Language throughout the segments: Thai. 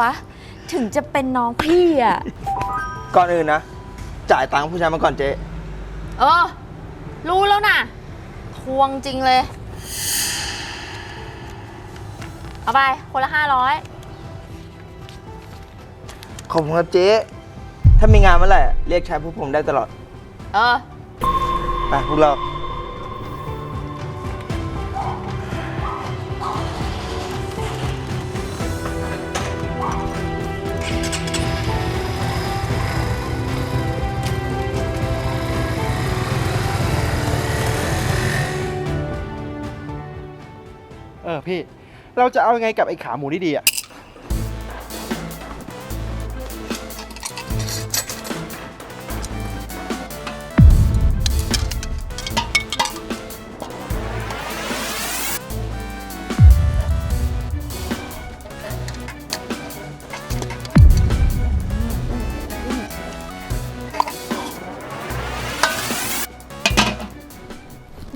วะ ถึงจะเป็นน้องพี่อะก่อนอื่นนะ จ่ายตังค์ผู้ชายมาก่อนเจ๊เออ รู้แล้วน่ะทวงจริงเลย เอาไป คนละห้าร้อยขอบคุณครับเจ๊ ถ้ามีงานเมื่อไหร่เรียกใช้พวกผมได้ตลอด เออ ไปพวกเรา ออพี่ เราจะเอายังไงกับไอ้ขาหมูนี่ดีอะ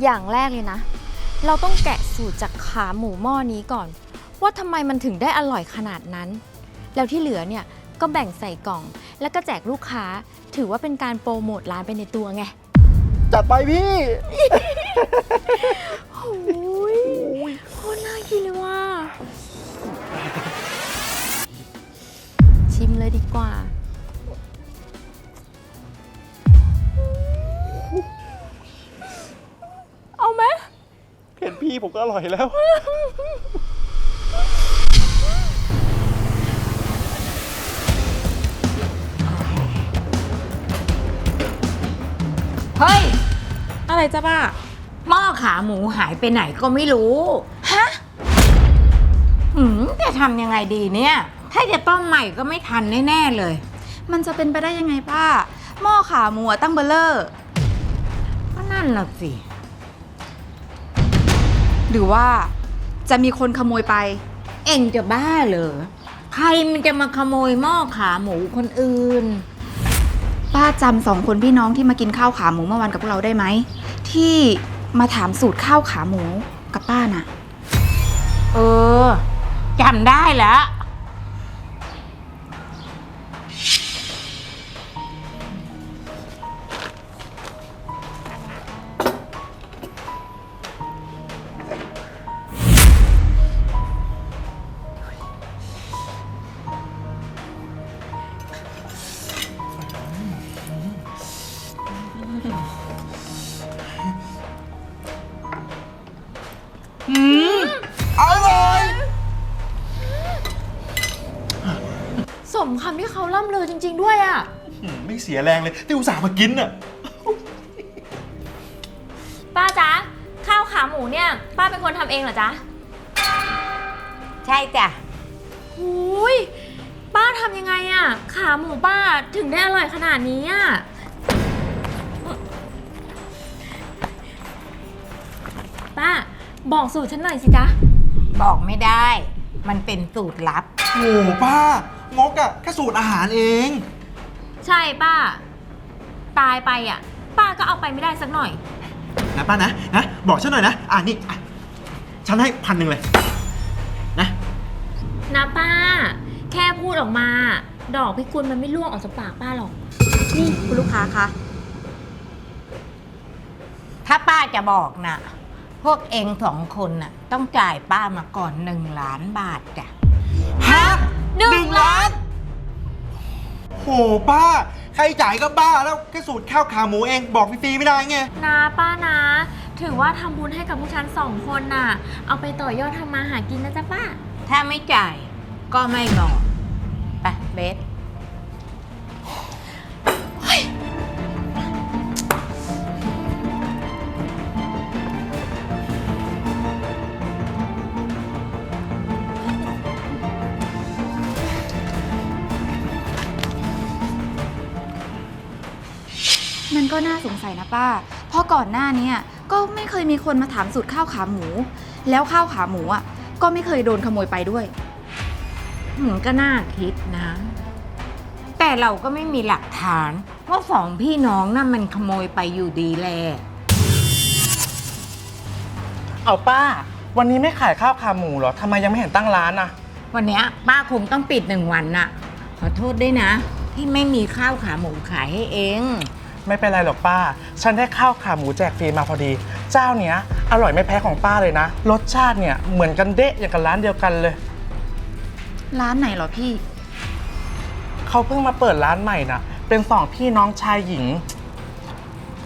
อย่างแรกเลยนะ เราต้องแกะสูตรจากขาหมูหม้อนี้ก่อน ว่าทำไมมันถึงได้อร่อยขนาดนั้น แล้วที่เหลือเนี่ยก็แบ่งใส่กล่อง แล้วก็แจกลูกค้าถือว่าเป็นการโปรโมทร้านไปในตัวไงจัดไปพี่ โอ้ยโคตรน่ากินเลยว่ะชิมเลยดีกว่าเอา พี่ผมก็อร่อยแล้ว เฮ้ย อะไรจ้ะป้า หม้อขาหมูหายไปไหนก็ไม่รู้ ฮะ หืมจะทำยังไงดีเนี่ย ถ้าจะต้มใหม่ก็ไม่ทันแน่ๆเลย มันจะเป็นไปได้ยังไงป้า หม้อขาหมูอะตั้งเบลเลอร์ ก็นั่นน่ะสิ หรือว่าจะมีคนขโมยไป เอ็งจะบ้าเหรอ ใครมันจะมาขโมยหม้อขาหมูคนอื่น ป้าจำสองคนพี่น้องที่มากินข้าวขาหมูเมื่อวันกับพวกเราได้ไหม ที่มาถามสูตรข้าวขาหมูกับป้าน่ะ เออจำได้แล้ว ริง ๆ ด้วยอะอืมไม่เสียแรงเลยที่อุตส่าห์มากินอะป้าจ๊ะ ข้าวขาหมูเนี่ย ป้าเป็นคนทำเองเหรอจ๊ะใช่จ้ะหูยป้าทำยังไงอะ ขาหมูป้าถึงได้อร่อยขนาดนี้อะ ป้า บอกสูตรฉันหน่อยสิจ๊ะ บอกไม่ได้ มันเป็นสูตรลับ โอ้ป้า งกอะแค่สูตรอาหารเอง ใช่ป้า ตายไปอะ ป้าก็เอาไปไม่ได้สักหน่อย นะป้านะนะบอกฉันหน่อยนะ อ่านี่อะฉันให้พันหนึ่งเลยนะนะป้า แค่พูดออกมา ดอกพิกุลมันไม่ล่วงออกจากปากป้าหรอก นี่คุณลูกค้าคะ ถ้าป้าจะบอกนะพวกเองสองคนน่ะ ต้องจ่ายป้ามาก่อนหนึ่งล้านบาทจ้ะฮะ หนึ่งล้าน โหป้า ใครจ่ายก็บ้าแล้วแค่สูตรข้าวขาหมูเองบอกฟรีๆไม่ได้ไง นะป้านะ ถือว่าทำบุญให้กับพวกฉันสองคนน่ะ เอาไปต่อยอดทำมาหากินนะจ๊ะป้า ถ้าไม่จ่ายก็ไม่บอก ไปเบส นก็น่าสงสัยนะป้า เพราะก่อนหน้าเนี้ก็ไม่เคยมีคนมาถามสูตรข้าวขาหมู แล้วข้าวขาหมูอะก็ไม่เคยโดนขโมยไปด้วยมันก็น่าคิดนะ แต่เราก็ไม่มีหลักฐานว่าสองพี่น้องน่ะมันขโมยไปอยู่ดีแล เอาป้า วันนี้ไม่ขายข้าวขาหมูเหรอทำไมยังไม่เห็นตั้งร้านอะวันเนี้ยป้าคงต้องปิดหนึ่งวันน่ะ ขอโทษด้วยนะ ที่ไม่มีข้าวขาหมูขายให้เอง ไม่เป็นไรหรอกป้า ฉันได้ข้าวขาหมูแจกฟรีมาพอดี เจ้าเนี้ยอร่อยไม่แพ้ของป้าเลยนะ รสชาติเนี่ยเหมือนกันเดะอย่างกับร้านเดียวกันเลย ร้านไหนเหรอพี่ เขาเพิ่งมาเปิดร้านใหม่นะเป็นสองพี่น้องชายหญิง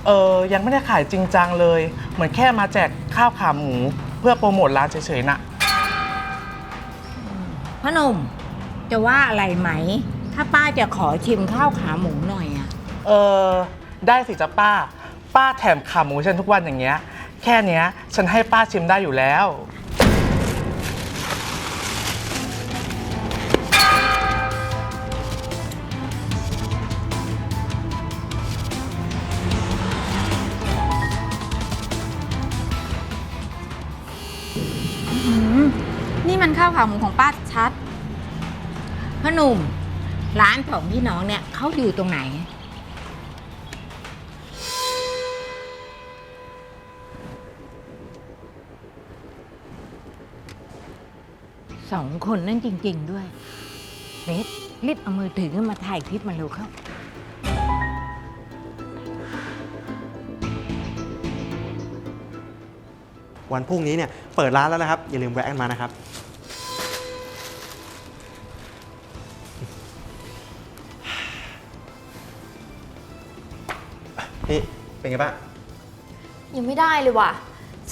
เออยังไม่ได้ขายจริงจังเลย เหมือนแค่มาแจกข้าวขาหมู เพื่อโปรโมทร้านเฉยๆนะพอหนุ่มจะว่าอะไรไหม ถ้าป้าจะขอชิมข้าวขาหมูหน่อยอะ เออ ได้สิจ้ะป้า ป้าแถมขาหมูฉันทุกวันอย่างเงี้ย แค่เนี้ย ฉันให้ป้าชิมได้อยู่แล้ว อืมนี่มันข้าวขาหมูของป้าชัด พ่อหนุ่ม ร้านของพี่น้องเนี่ยเขาอยู่ตรงไหน สองคนนั่นจริง ๆ ด้วยเบสรีบเอามือถือขึ้นมาถ่ายคลิปมาเร็วเข้า วันพรุ่งนี้เนี่ยเปิดร้านแล้วนะครับ อย่าลืมแวะกันมานะครับพี่ เป็นไงบ้างยังไม่ได้เลยว่ะ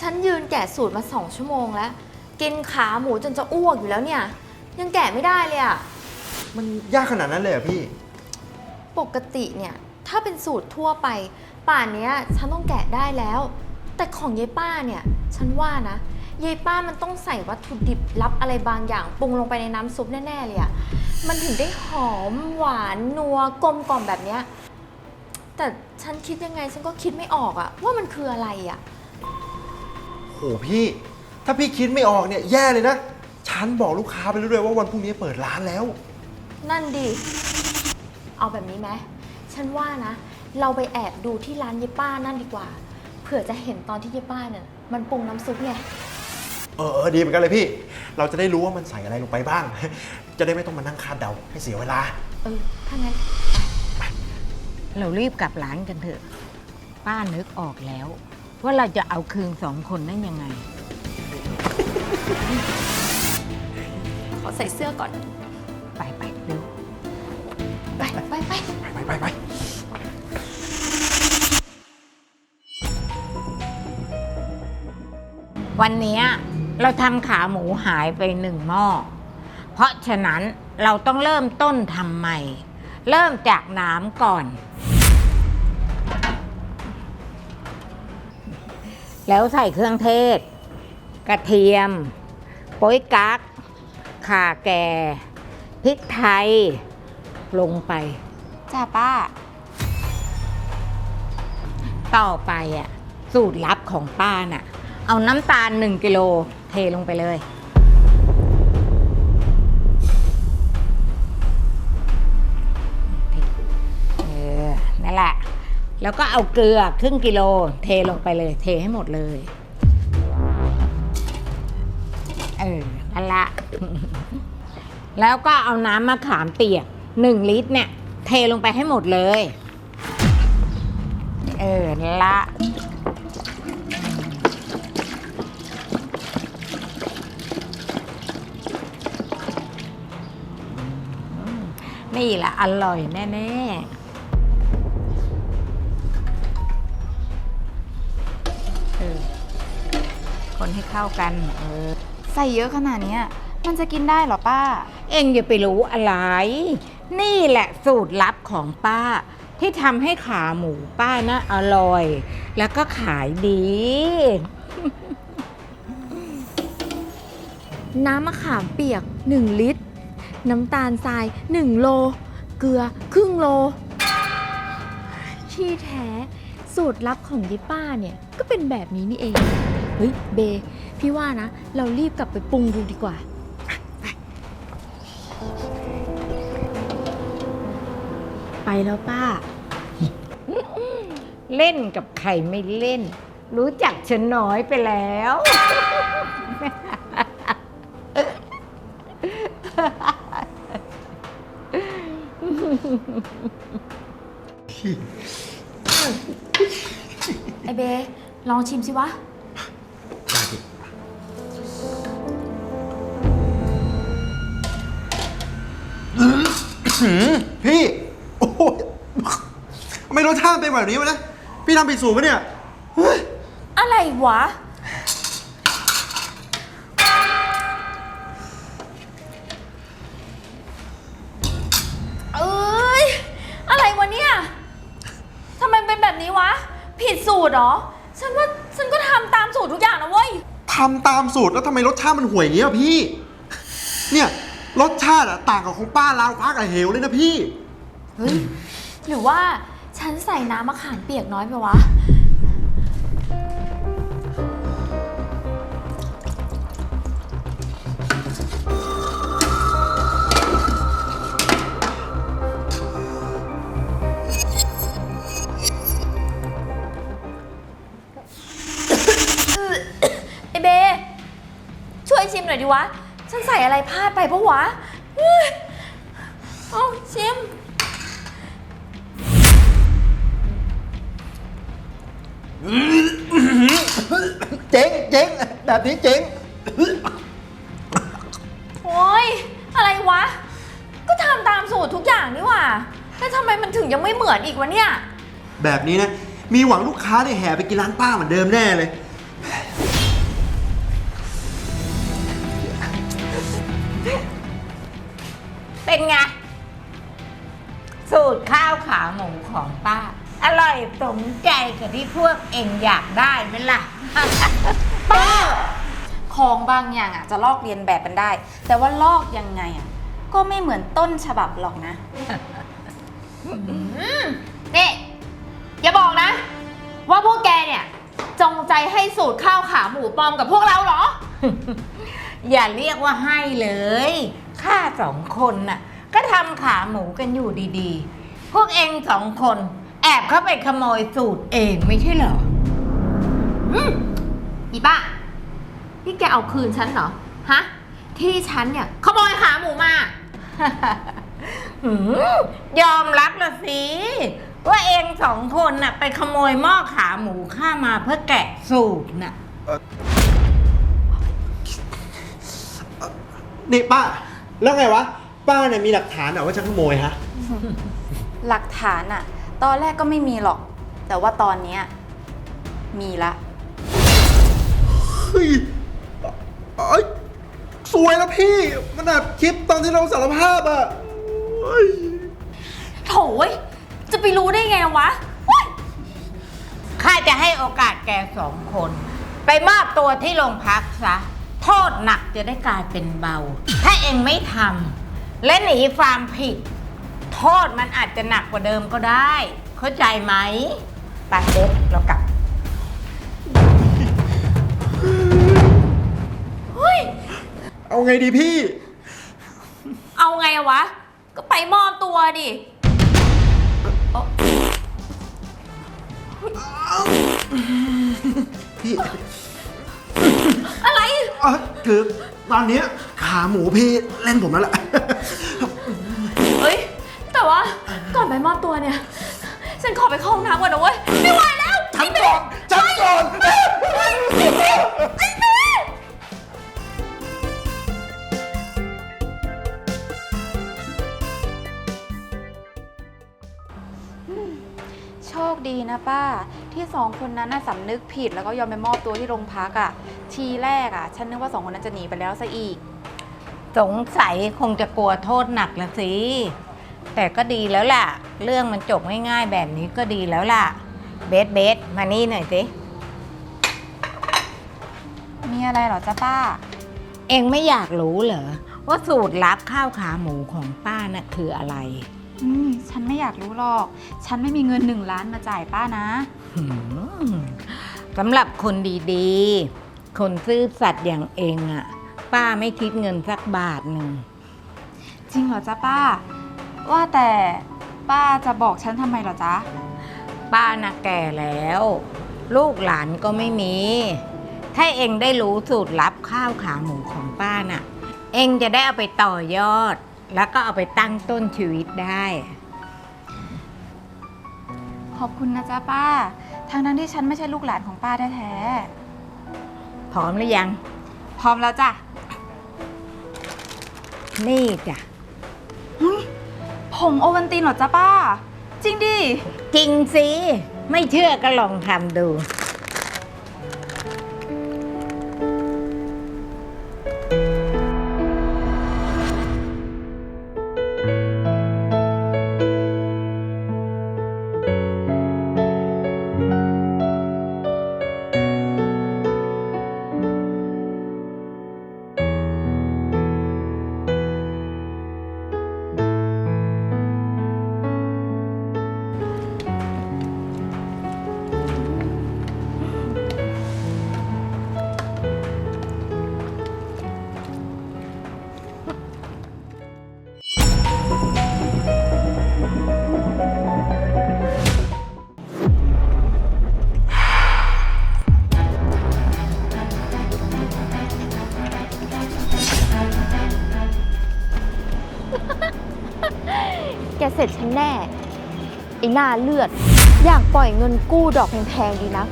ฉันยืนแกะสูตรมาสองชั่วโมงแล้ว กินขาหมูจนจะอ้วกอยู่แล้วเนี่ย ยังแกะไม่ได้เลยอะมันยากขนาดนั้นเลยเหรอพี่ ปกติเนี่ย ถ้าเป็นสูตรทั่วไป ป่านเนี้ยฉันต้องแกะได้แล้ว แต่ของยายป้าเนี่ย ฉันว่านะยายป้ามันต้องใส่วัตถุดิบลับอะไรบางอย่างปรุงลงไปในน้ำซุปแน่ๆเลยอะมันถึงได้หอมหวานนัวกลมกล่อมแบบเนี้ยแต่ฉันคิดยังไงฉันก็คิดไม่ออกอะว่ามันคืออะไรอะ โหพี่ ถ้าพี่คิดไม่ออกเนี่ยแย่เลยนะ ฉันบอกลูกค้าไปแล้วด้วยว่าวันพรุ่งนี้เปิดร้านแล้ว นั่นดิ เอาแบบนี้ไหม ฉันว่านะ เราไปแอบดูที่ร้านเยป้านั่นดีกว่า เผื่อจะเห็นตอนที่เยป้าเนี่ยมันปรุงน้ำซุปไง เออเออดีเหมือนกันเลยพี่ เราจะได้รู้ว่ามันใส่อะไรลงไปบ้าง จะได้ไม่ต้องมานั่งคาดเดาให้เสียเวลา เออ ถ้างั้น เรารีบกลับร้านกันเถอะ ป้านึกออกแล้ว ว่าเราจะเอาคืนสองคนนั่นยังไง ขอใส่เสื้อก่อน ไปไปเร็ว ไปไปไปไปไปไปวันเนี้ยเราทำขาหมูหายไปหนึ่งหม้อ เพราะฉะนั้นเราต้องเริ่มต้นทำใหม่ เริ่มจากน้ำก่อน แล้วใส่เครื่องเทศ กระเทียมโป๊ยกั๊กข่าแก่พริกไทย ลงไป จ้าป้า ต่อไปอะ สูตรลับของป้าน่ะ เอาน้ำตาลหนึ่งกิโลเทลงไปเลย เออ นั่นแหละ แล้วก็เอาเกลือครึ่งกิโล เทลงไปเลย เทให้หมดเลย เออนั่นละ แล้วก็เอาน้ำมะขามเปียกหนึ่งลิตรเนี่ย เทลงไปให้หมดเลย เออนั่นละนี่แหละอร่อยแน่ๆเออคนให้เข้ากัน เออ ใส่เยอะขนาดเนี้ยมันจะกินได้เหรอป้า เอ็งอย่าไปรู้อะไร นี่แหละสูตรลับของป้า ที่ทำให้ขาหมูป้านะอร่อย แล้วก็ขายดี น้ำมะขามเปียก 1 ลิตร น้ำตาลทราย 1 โล เกลือครึ่งโล ที่แท้สูตรลับของยายป้าเนี่ย ก็เป็นแบบนี้นี่เอง เฮ้ย เบ พี่ว่านะ เรารีบกลับไปปรุงดูดีกว่า ไปแล้วป้า เล่นกับใครไม่เล่น รู้จักฉันน้อยไปแล้ว ไอเบลองชิมสิวะ พี่โอ้โหทำไม่รสชาติเป็นแบบนี้วะนะพี่ทำผิดสูตรปะเนี่ยเฮ้ยอะไรวะ เอ้ย อะไรวะเนี่ยทำไมเป็นแบบนี้วะ ผิดสูตรเหรอ ฉันว่าฉันก็ทำตามสูตรทุกอย่างนะเว้ย ทำตามสูตรแล้วทำไมรสชาติมันห่วยอย่างเงี้ยอะพี่ เนี่ย รสชาติอะต่างกับของป้าลาวพักกับเหวเลยนะพี่ เฮ้ย หรือว่าฉันใส่น้ำมะขามเปียกน้อยไปวะ ไอเบ ช่วยชิมหน่อยดิวะ ฉันใส่อะไรพลาดไปปะวะเฮ้ยเอาชิม เจ๊งเจ๊งแบบนี้เจ๊งโอ้ย อะไรวะ ก็ทำตามสูตรทุกอย่างนี่หว่าแล้วทำไมมันถึงยังไม่เหมือนอีกวะเนี่ย แบบนี้นะ มีหวังลูกค้าเนี่ยแห่ไปกินร้านป้าเหมือนเดิมแน่เลย เองอยากได้ไหมล่ะ ป้าของบางอย่างอะจะลอกเรียนแบบมันได้ แต่ว่าลอกยังไงอะก็ไม่เหมือนต้นฉบับหรอกนะนี่อย่าบอกนะ ว่าพวกแกเนี่ย จงใจให้สูตรข้าวขาหมูปลอมกับพวกเราเหรอ อย่าเรียกว่าให้เลย ข้าสองคนน่ะ ก็ทำขาหมูกันอยู่ดีๆ พวกเองสองคนแอบเข้าไปขโมยสูตรเองไม่ใช่เหรอ อืมอีป้า นี่แกเอาคืนฉันเหรอ ฮะ ที่ฉันเนี่ย ขโมยขาหมูมา หืมยอมรับละสิ ว่าเองสองคนน่ะ ไปขโมยหม้อขาหมูข้ามาเพื่อแกะสูตรน่ะ นี่ป้า แล้วไงวะ ป้าเนี่ยมีหลักฐานเหรอว่าฉันขโมยฮะ หลักฐานอะ ตอนแรกก็ไม่มีหรอก แต่ว่าตอนเนี้ยมีละ เฮ้ยเอ้ยสวยแล้วพี่ มันอัดคลิปตอนที่เราสารภาพอะเฮ้ยโถยจะไปรู้ได้ไงวะข้าจะให้โอกาสแกสองคน ไปมอบตัวที่โรงพักซะ โทษหนักจะได้กลายเป็นเบา ถ้าเองไม่ทำและหนีความผิด โทษมันอาจจะหนักกว่าเดิมก็ได้ เข้าใจไหมไปัดเด็กเรากลับเอาไงดีพี่ เอาไงอะวะ ก็ไปมอบตัวดิพี่อะไร เอยคือตอนเนี้ยขาหมูพี่เล่นผมแล้วล่ะเฮ้ย แต่ว่าก่อนไปมอบตัวเนี่ย ฉันขอไปเข้าห้องน้ำก่อนนะเว้ย ไม่ไหวแล้วฉันก่อนฉันก่อนโชคดีนะป้า ที่สองคนนั้นน่ะสำนึกผิดแล้วก็ยอมไปมอบตัวที่โรงพักอะ ทีแรกอะ ฉันนึกว่าสองคนนั้นจะหนีไปแล้วซะอีก สงสัยคงจะกลัวโทษหนักละสิ แต่ก็ดีแล้วล่ะ เรื่องมันจบง่ายๆแบบนี้ก็ดีแล้วล่ะ เบสเบสมานี่หน่อยสิ มีอะไรเหรอจ๊ะป้า เองไม่อยากรู้เหรอ ว่าสูตรลับข้าวขาหมูของป้าน่ะคืออะไร อืม ฉันไม่อยากรู้หรอก ฉันไม่มีเงินหนึ่งล้านมาจ่ายป้านะ หืมสำหรับคนดีๆ คนซื่อสัตย์อย่างเองอะป้าไม่คิดเงินสักบาทหนึ่ง จริงเหรอจ๊ะป้า ว่าแต่ป้าจะบอกฉันทำไมเหรอจ๊ะ ป้าน่ะแก่แล้ว ลูกหลานก็ไม่มี ถ้าเองได้รู้สูตรลับข้าวขาหมูของป้าน่ะ เองจะได้เอาไปต่อยอด แล้วก็เอาไปตั้งต้นชีวิตได้ ขอบคุณนะจ๊ะป้า ทางนั้นที่ฉันไม่ใช่ลูกหลานของป้าแท้พร้อมหรือยัง ๆพร้อมแล้วจ้ะ นี่จ้ะ ผงโอวันตินเหรอจ๊ะป้า จริงดิ จริงสิ ไม่เชื่อก็ลองทำดู แกเสร็จฉันแน่ ไอ้หน้าเลือด อยากปล่อยเงินกู้ดอกแพงๆดีนะ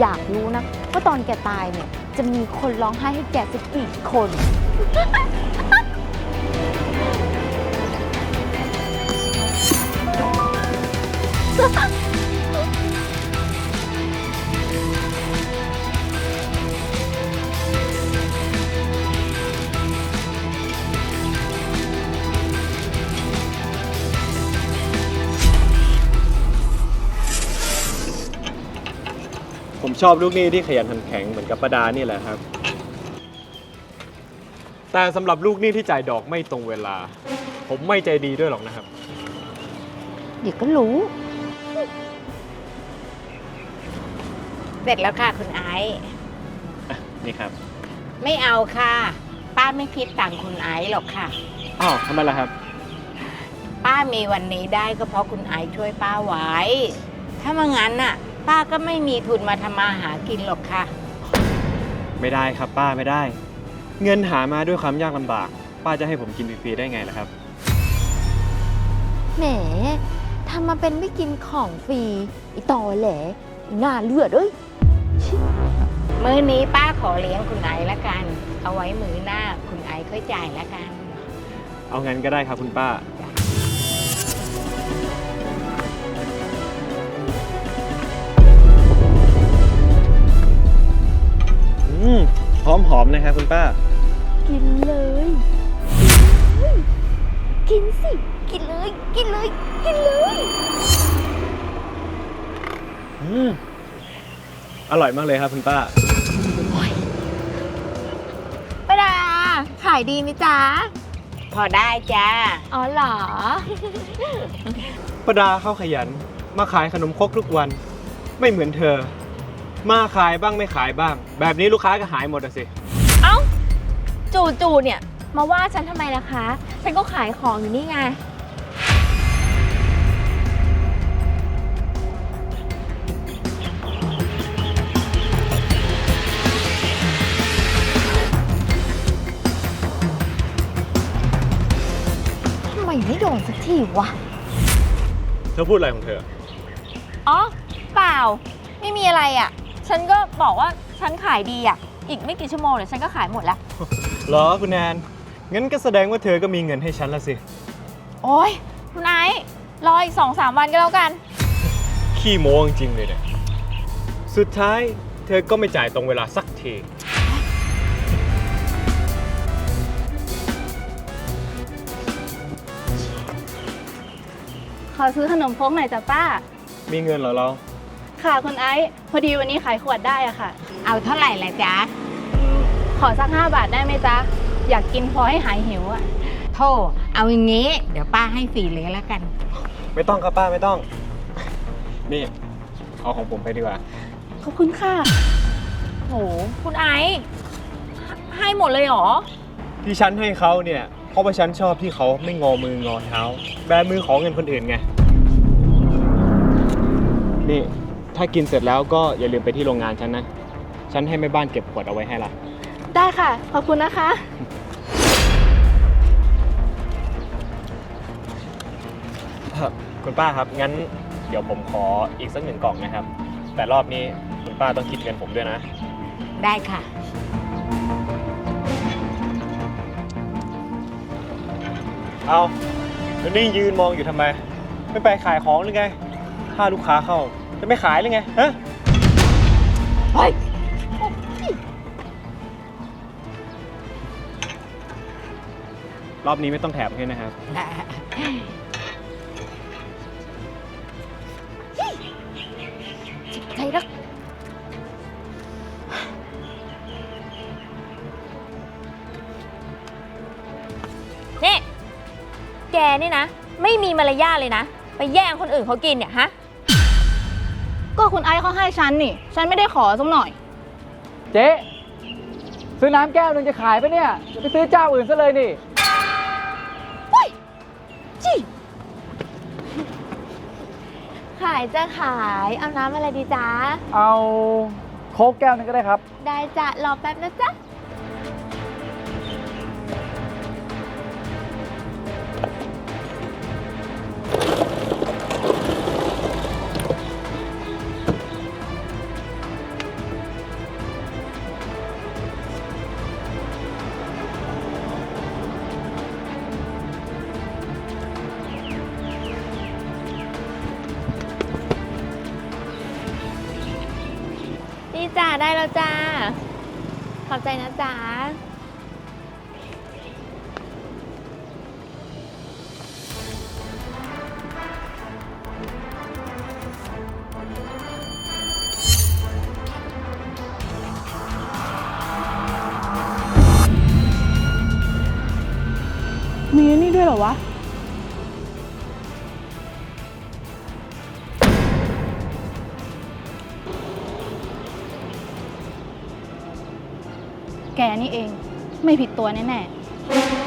อยากรู้นะว่าตอนแกตายเนี่ย จะมีคนร้องไห้ให้แกสักกี่คนผม ชอบลูกหนี้ที่ขยันขันแข็งเหมือนกับประดานี่แหละครับ แต่สำหรับลูกหนี้ที่จ่ายดอกไม่ตรงเวลา ผมไม่ใจดีด้วยหรอกนะครับ เดี๋ยวก็รู้ เสร็จแล้วค่ะคุณไอซ์นี่ครับ ไม่เอาค่ะ ป้าไม่คิดตังค์คุณไอซ์หรอกค่ะ อ้าวทำไมล่ะครับ ป้ามีวันนี้ได้ก็เพราะคุณไอซ์ช่วยป้าไว้ ถ้าไม่งั้นน่ะ ป้าก็ไม่มีทุนมาทำมาหากินหรอกค่ะ ไม่ได้ครับป้าไม่ได้ เงินหามาด้วยความยากลำบาก ป้าจะให้ผมกินฟรีๆได้ไงล่ะครับ แหมทำมาเป็นไม่กินของฟรีไอีตอแหลไอ้หน้าเลือดเอ้ย มื้อนี้ป้าขอเลี้ยงคุณไอซ์ละกัน เอาไว้มื้อหน้าคุณไอซ์ค่อยจ่ายละกัน เอางั้นก็ได้ครับคุณป้า มหอมหอมๆนะครับคุณป้า กินเลยเฮ้ยกินสิ กินเลย กินเลย กินเลย อืมอร่อยมากเลยครับคุณป้าปะดา ขายดีไหมจ๊ะ พอได้จ้า อ๋อเหรอ ประดาเข้าขยัน มาขายขนมครกทุกวัน ไม่เหมือนเธอ มาขายบ้างไม่ขายบ้าง แบบนี้ลูกค้าก็หายหมดอะสิ เอ้า จู่ๆเนี่ย มาว่าฉันทำไมล่ะคะ ฉันก็ขายของอยู่นี่ไง ทำไมไม่โดนสักทีวะ เธอพูดอะไรของเธอ อ๋อ เปล่า ไม่มีอะไรอะ ฉันก็บอกว่าฉันขายดีอะ อีกไม่กี่ชั่วโมงเดี๋ยวฉันก็ขายหมดแล้ว เหรอคุณแนนงั้นก็แสดงว่าเธอก็มีเงินให้ฉันละสิ โอ้ยคุณไอซ์รออีกสองสามวันก็แล้วกัน ขี้โม้จริงๆเลยเนี่ยสุดท้ายเธอก็ไม่จ่ายตรงเวลาสักที ขอซื้อขนมพกหน่อยจ้ะป้า มีเงินเหรอเรา ค่ะคุณไอซ์พอดีวันนี้ขายขวดได้อะค่ะ เอาเท่าไหร่ละจ๊ะอืมขอสักห้าบาทได้ไหมจ๊ะ อยากกินพอให้หายหิวอะโทษเอาอย่างงี้ เดี๋ยวป้าให้ฟรีเลยแล้วกัน ไม่ต้องครับป้าไม่ต้อง นี่เอาของผมไปดีกว่า ขอบคุณค่ะโหคุณไอซ์ให้หมดเลยเหรอ ที่ฉันให้เขาเนี่ย เพราะว่าฉันชอบที่เขาไม่งอมืองอเท้า แบมือของเงินคนอื่นไง นี่ ถ้ากินเสร็จแล้วก็อย่าลืมไปที่โรงงานฉันนะ ฉันให้แม่บ้านเก็บขวดเอาไว้ให้ละ ได้ค่ะ ขอบคุณนะคะ คุณป้าครับ งั้นเดี๋ยวผมขออีกสักหนึ่งกล่องนะครับ แต่รอบนี้คุณป้าต้องคิดเงินผมด้วยนะ ได้ค่ะ เอาแล้วนี่ยืนมองอยู่ทำไม ไม่ไปขายของหรือไง ถ้าลูกค้าเข้า จะไม่ขายหรือไงฮะเฮ้ยรอบนี้ไม่ต้องแถมให้นะครับใจรักนี่แกนี่นะ ไม่มีมารยาทเลยนะ ไปแย่งคนอื่นเขากินเนี่ยฮะ ก็คุณไอซ์เขาให้ฉันนี่ ฉันไม่ได้ขอสักหน่อย เจ๊ซื้อน้ำแก้วหนึ่งจะขายปะเนี่ยอย่าไปซื้อเจ้าอื่นซะเลยนี่ขายจะขายเอาน้ำอะไรดีจ๊ะเอาโค้กแก้วหนึงก็ได้ครับ ได้จ้ะรอแป๊บนะจ๊ะ ใจนะจ๊ะ แกนี่เอง ไม่ผิดตัวแน่ๆ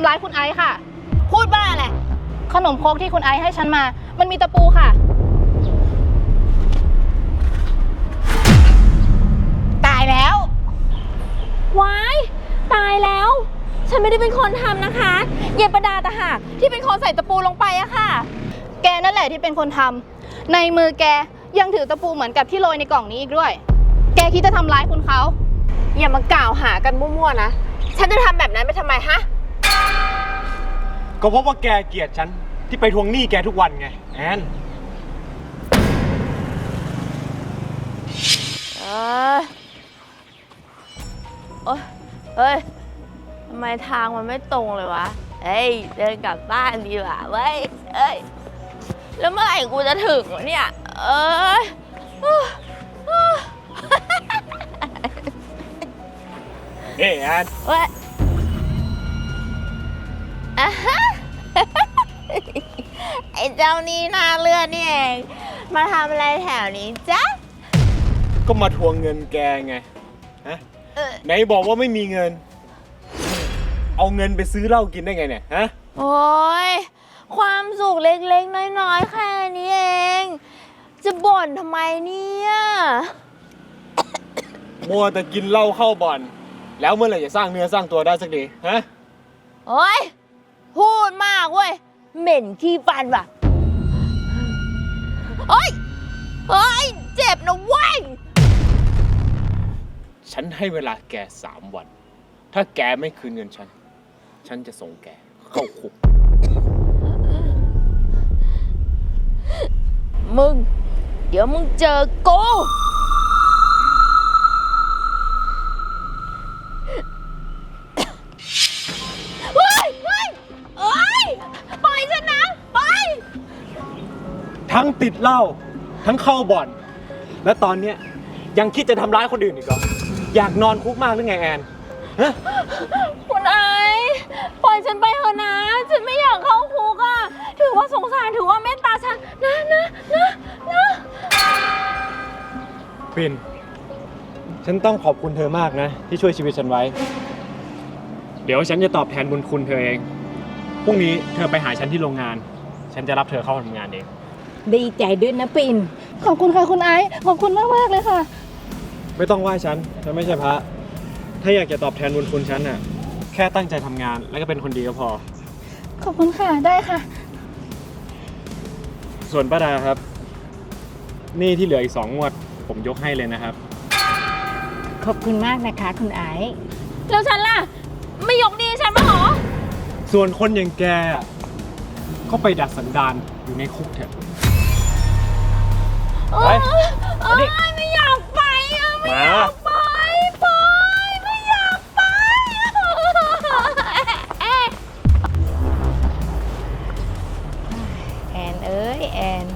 ำร้ายคุณไอซ์ค่ะ พูดบ้าอะไร ขนมโครกที่คุณไอซ์ให้ฉันมา มันมีตะปูค่ะ ตายแล้ว ว้าย ตายแล้ว ฉันไม่ได้เป็นคนทำนะคะ เยายประดาตะหากที่เป็นคนใส่ตะปูลงไปอะค่ะ แกนั่นแหละที่เป็นคนทำ ในมือแกยังถือตะปูเหมือนกับที่โรยในกล่องนี้อีกด้วย แกคิดจะทำร้ายคุณเขา อย่ามากล่าวหากันมั่วๆนะ ฉันจะทำแบบนั้นไปทำไมฮะ ก็เพราะว่าแกเกลียดฉันที่ไปทวงหนี้แกทุกวันไงแอน เอยโอ๊ยเฮ้ย ทำไมทางมันไม่ตรงเลยวะ เฮ้ย เดินกลับบ้านดีกว่าเว้ยเอ้ย แล้วเมื่อไหร่กูจะถึงวะเนี่ย เอ้ยนี่แอน เว้ยอะฮะ ไอ้เจ้านี่หน้าเลือดนี่เอง มาทำอะไรแถวนี้จ๊ะ ก็มาทวงเงินแกไง ฮะ เออ ไหนบอกว่าไม่มีเงิน เอาเงินไปซื้อเหล้ากินได้ไงเนี่ย ฮะ โอ้ย ความสุขเล็กๆ น้อยๆ แค่นี้เอง จะบ่นทำไมเนี่ย มัวแต่กินเหล้าเข้าบ่อน แล้วเมื่อไหร่จะสร้างเนื้อสร้างตัวได้สักที ฮะ โอ้ย พูดมากเว้ย เหม็นขี้ฟันว่ะโอ้ยโอ้ย เจ็บนะเว้ย ฉันให้เวลาแกสามวัน ถ้าแกไม่คืนเงินฉัน ฉันจะส่งแกเข้าคุก มึง เดี๋ยวมึงเจอกู ติดเหล้าทั้งเข้าบ่อน และตอนเนี้ยยังคิดจะทำร้ายคนอื่นอีกเหรออยากนอนคุกมากหรือไงแอนฮะคุณไอซ์ปล่อยฉันไปเถอะนะ ฉันไม่อยากเข้าคุกอะถือว่าสงสารถือว่าเมตตาฉันนะนะนะนะปินฉันต้องขอบคุณเธอมากนะ ที่ช่วยชีวิตฉันไว้ เดี๋ยวฉันจะตอบแทนบุญคุณเธอเองพรุ่งนี้เธอไปหาฉันที่โรงงาน ฉันจะรับเธอเข้าทำงานเอง ดีใจด้วยนะปิ่น ขอบคุณค่ะคุณไอซ์ขอบคุณมากมากๆเลยค่ะ ไม่ต้องไหว้ฉันฉันไม่ใช่พระ ถ้าอยากจะตอบแทนบุญคุณฉันน่ะ แค่ตั้งใจทำงานแล้วก็เป็นคนดีก็พอ ขอบคุณค่ะได้ค่ะ ส่วนป้าดาครับหนี่ที่เหลืออีกสองงวด ผมยกให้เลยนะครับ ขอบคุณมากนะคะ คุณไอซ์แล้วฉันล่ะ ไม่ยกดีฉันมาหรอ ส่วนคนอย่างแกอะก็ไปดัดสันดานอยู่ในคุกเถอะ ไปเอ้ไม่อยากไปไม่อยากไปไปไม่อยากไปเอแอนเอ้ยแอน